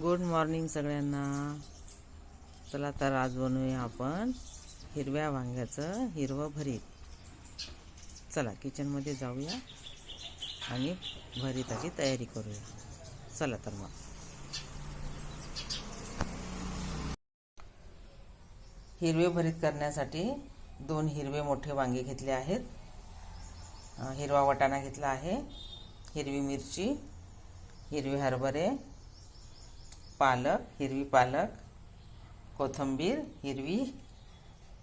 Good morning सगळ्यांना. चला तर आज बनवूया आपण हिरव्या वांग्याचं हिरवं भरीत. चला किचनमध्ये जाऊया आणि भरीताची तयारी करूया. चला तर मग. हिरवे भरीत करण्यासाठी दोन हिरवे मोठे वांगे घेतले आहेत. हिरवा वटाणा घेतला आहे. हिरवी मिरची हिरवे हरभरे पालक हिरवी पालक कोथिंबीर हिरवी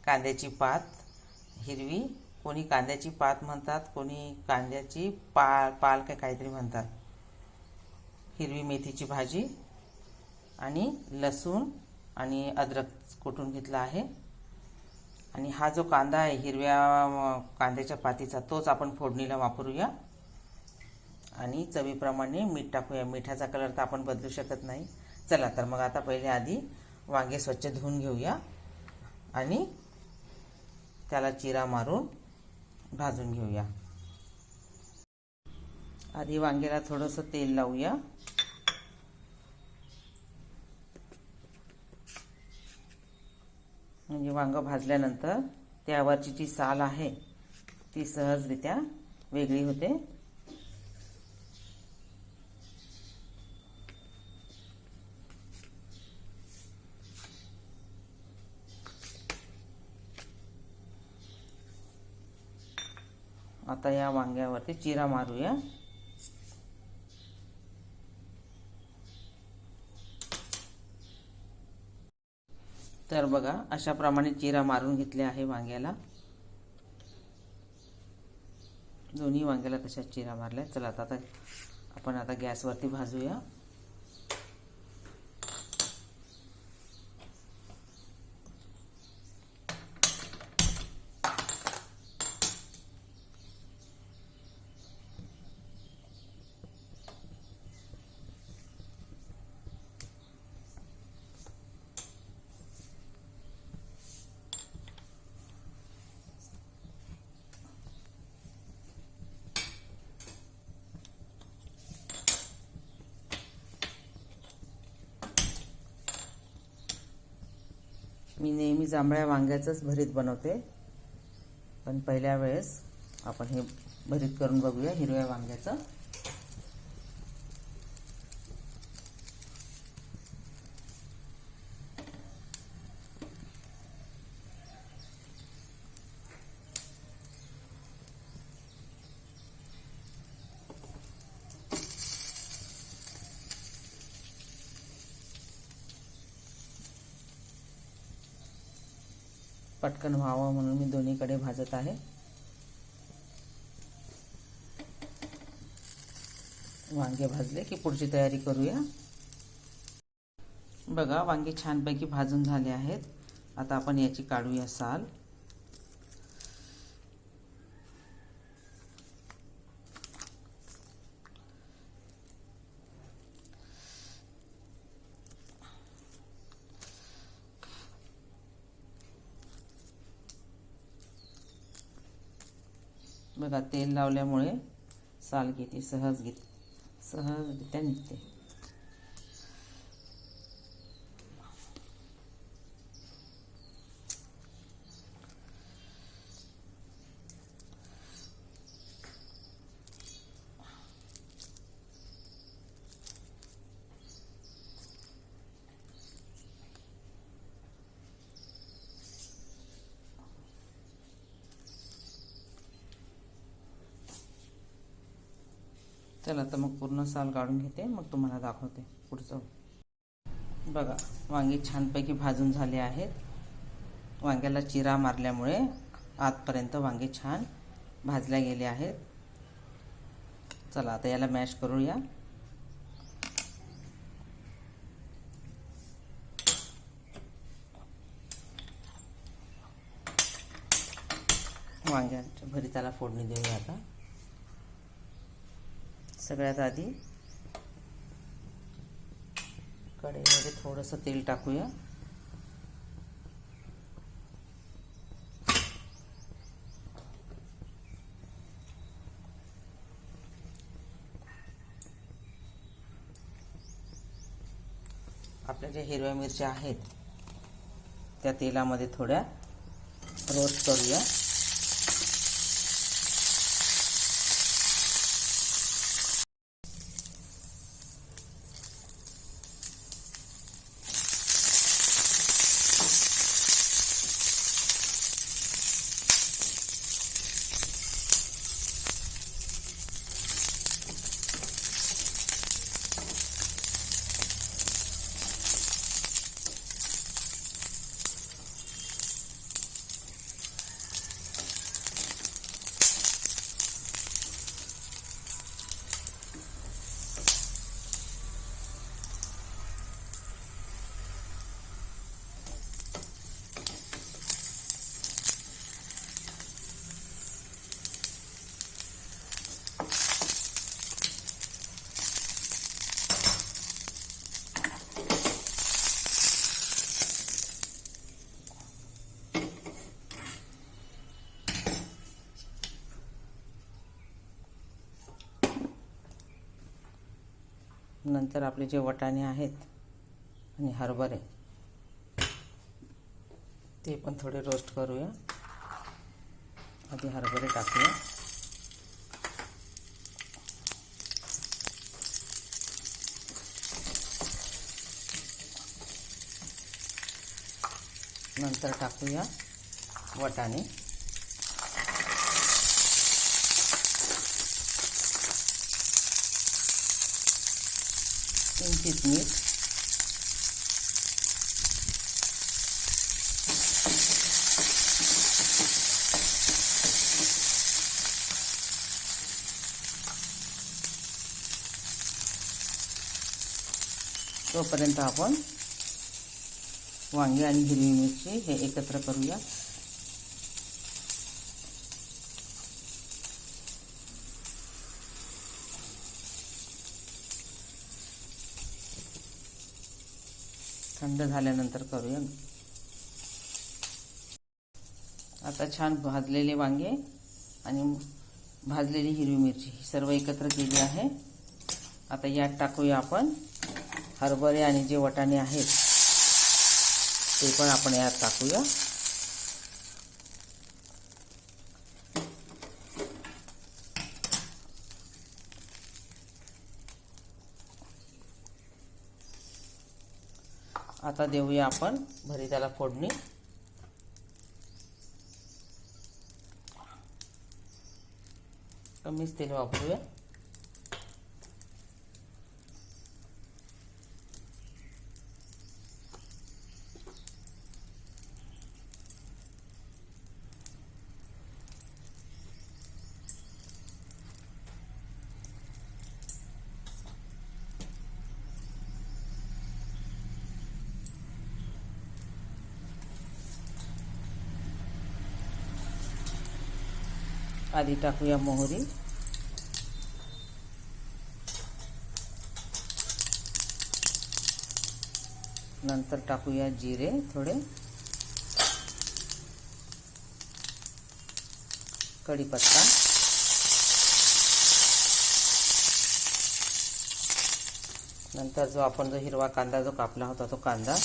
कांद्याची पात हिरवी. कोणी कांद्याची पात म्हणतात कोणी कांद्याची पाल पाल काय काहीतरी म्हणतात. हिरवी मेथीची भाजी आणि लसूण आणि अद्रक कुटून घेतला आहे? आणि हा जो कांदा आहे हिरव्या कांद्याच्या पातीचा तोच आपण फोडणीला वापरूया. आणि चवीप्रमाणे मीठ टाकूया. मिठाचा कलर तर आपण बदलू शकत नाही. चला तर मग आता पहिले आधी वांगे स्वच्छ धुवून घेऊया आणि त्याला चिरा मारून भाजून घेऊया. आधी वांग्याला थोडंसं तेल लावूया. म्हणजे वांग भाजल्यानंतर त्यावरची जी साल आहे ती सहजरित्या वेगळी होते. आता या वांग्यावरती चिरा मारूया. तर बघा अशा प्रमाणे चिरा मारून घेतले आहे वांग्याला. दोन्ही वांग्याला तशाच चिरा मारल्या. चला आता आता आपण आता गॅसवरती भाजूया. मी नेहमी जांभळ्या वांग्याचंच भरीत बनवते. पण पहिल्या वेळेस आपण हे भरीत करून बघूया हिरव्या वांग्याचं. पटकन व्हावं म्हणून मी दोन्हीकडे भाजत आहे. वांगे भाजले की पुढची तयारी करूया. बघा वांगे छानपैकी भाजून झाले आहेत. आता आपण याची काढूया साल. बघा तेल लावल्यामुळे साल किती सहज घेत सहजरित्या निघते. चला तर मग पूर्ण साल काढून घेते मग तुम्हाला दाखवते पुढचं. बघा वांगी छानपैकी भाजून झाले आहेत. वांग्याला चिरा मारल्यामुळे आतपर्यंत वांगे छान भाजल्या गेले आहेत. चला आता याला मॅश करूया. वांग्याच्या त्याला फोडणी देऊया आता. सगळ्यात आधी कढईमध्ये थोडंसं तेल टाकूया. आपल्या ज्या हिरव्या मिरच्या आहेत त्या तेलामध्ये थोड्या रोस्ट करूया. नंतर आपले जे वटाणे आहेत आणि हरभरे ते पण थोडे रोस्ट करूया. आधी हरभरे टाकूया. नंतर टाकूया वटाणे. किंचित मीठ तोपर्यंत आपण वांगी आणि हिरवी मिरची हे एकत्र करूया थंड झाल्यानंतर करूया आता छान भाजलेले वांगे आणि भाजलेली हिरवी मिरची ही सर्व एकत्र केली आहे. आता यात टाकूया आपण हरभरे आणि जे वटाणे आहेत ते पण आपण यात टाकूया. आता देऊया आपण भरीताला फोडणी. कमीच तेल वापरूया. आधी टाकूया मोहरी. नंतर टाकूया जिरे थोडे. कढीपत्ता. नंतर जो आपण जो हिरवा कांदा जो कापला होता तो कांदा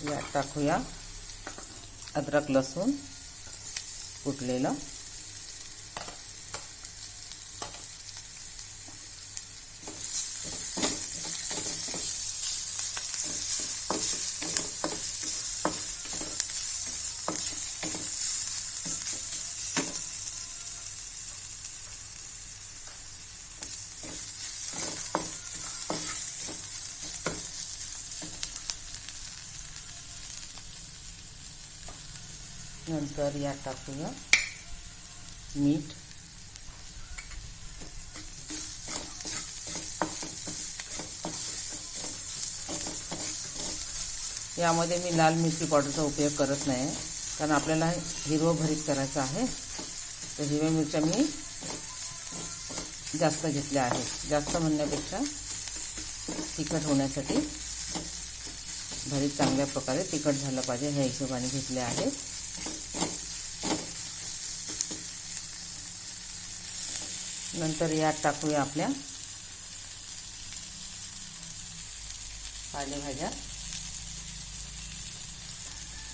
यात टाकूया. अद्रक लसूण कुटलेलं. नंतर या टाकूया मीठ. यामध्ये मी लाल मिरची पावडरचा उपयोग करत नाही कारण आपल्याला हिरवं भरीत करायचं आहे. तर हिरव्या मिरच्या मी जास्त घेतल्या आहेत. जास्त म्हणण्यापेक्षा तिखट होण्यासाठी भरीत चांगल्या प्रकारे तिखट झालं पाहिजे ह्या हिशोबाने घेतले आहेत. नंतर यात टाकूया आपल्या पालेभाज्या.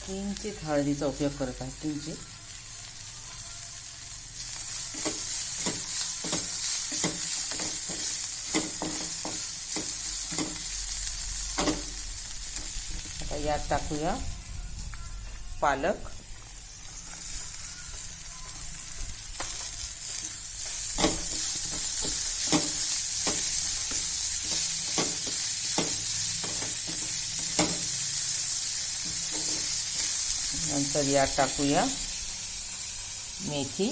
किंचित हळदीचा उपयोग करत आहे किंचित. आता यात टाकूया पालक. तर यात टाकूया मेथी.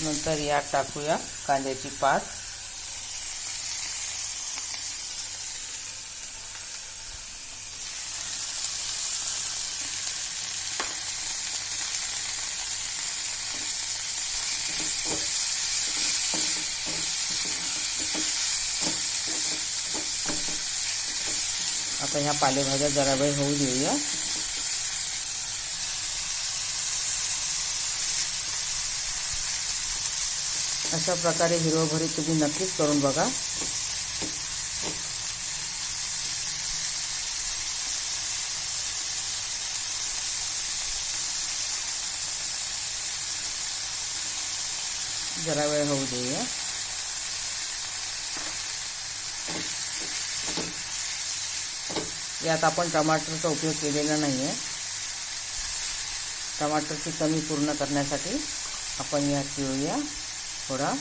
नंतर यात टाकूया कांद्याची पात. आता ह्या पालेभाज्या जरा वेळ होऊ देऊया अशा प्रकारे हिरवं भरीत तुम्ही नक्कीच करून बघा जरा वेळ होऊ देऊया. यात आपण टमाटरचा उपयोग केलेला नाही आहे टमाटरची कमी पूर्ण करण्यासाठी आपण यात पिळूया थोडा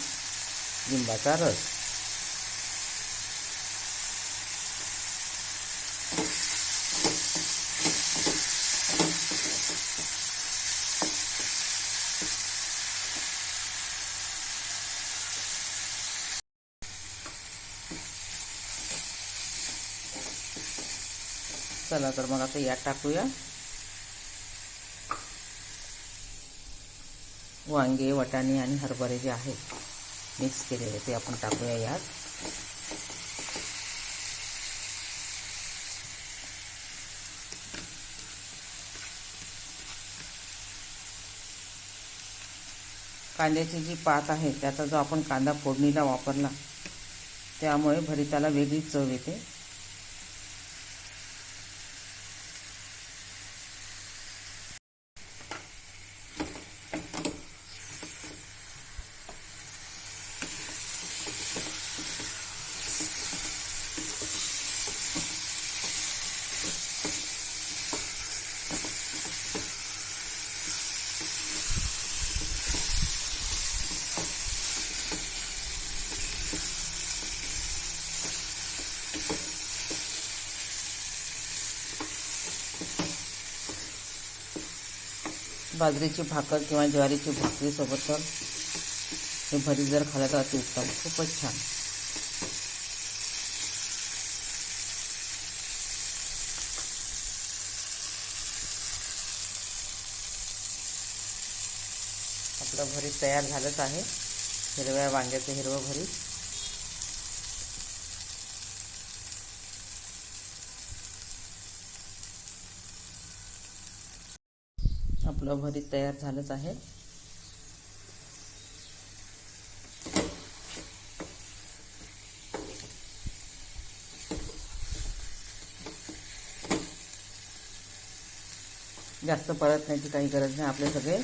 लिंबाचा रस. चला तर मग आता यात टाकूया. वांगे वटाणे आणि हरभरे जे आहेत मिक्स केलेले ते आपण टाकूया यात. कांद्याची जी पात आहे त्याचा जो आपण कांदा फोडणीला वापरला त्यामुळे भरिताला वेगळी चव येते. बाजरीची भाकर किंवा ज्वारीची भाकरीसोबत तर हे भरीत जर खाल्लं तर अतिउत्तम खूपच छान. आपलं भरीत तयार झालंच आहे. हिरव्या वांग्याचं हिरवं भरीत. आपलं भरीत तयार झालंच आहे. जास्त परतण्याची काही गरज नाही. आपले सगळे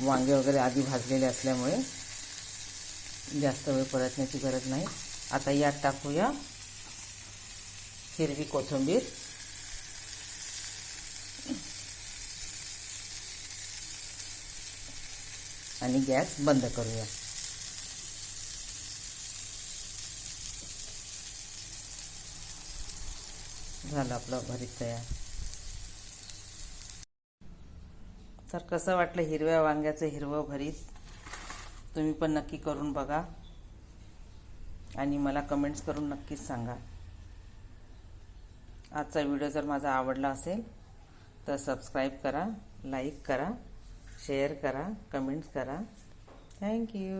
वांगे वगैरे आधी भाजलेले असल्यामुळे जास्त वेळ परतण्याची गरज नाही. आता यात टाकूया हिरवी कोथिंबीर. आणि गॅस बंद करूया. झालं आपलं भरीत तयार. तर कसं वाटलं हिरव्या वांग्याचं हिरवं भरीत? तुम्ही पण नक्की करून बघा. आणि मला कमेंट्स करून नक्कीच सांगा. आजचा व्हिडिओ जर माझा आवडला असेल तर सबस्क्राईब करा लाईक करा. शेअर करा कमेंट्स करा. थँक्यू